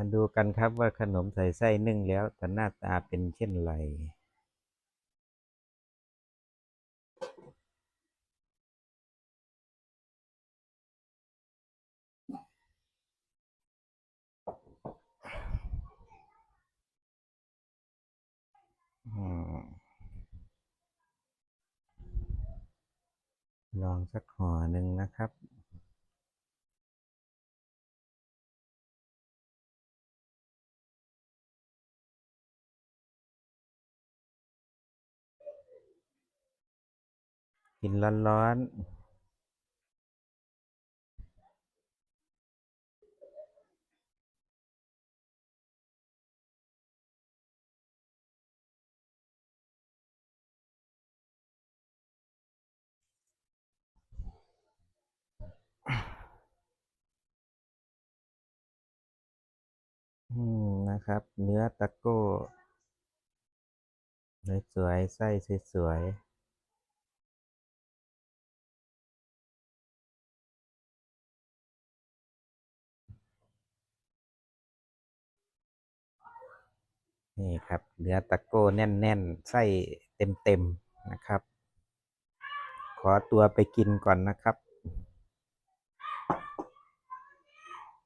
มาดูกันครับว่าขนมใส่ไส้นึ่งแล้วแต่หน้าตาเป็นเช่นไรลองสักห่อหนึ่งนะครับ กินร้อนๆอืมนะครับ เนื้อตะโก้ สวยๆไส้สวยๆ นี่ครับเนื้อตะโก้แน่นๆไส้เต็มๆนะครับ ขอตัวไปกินก่อนนะครับ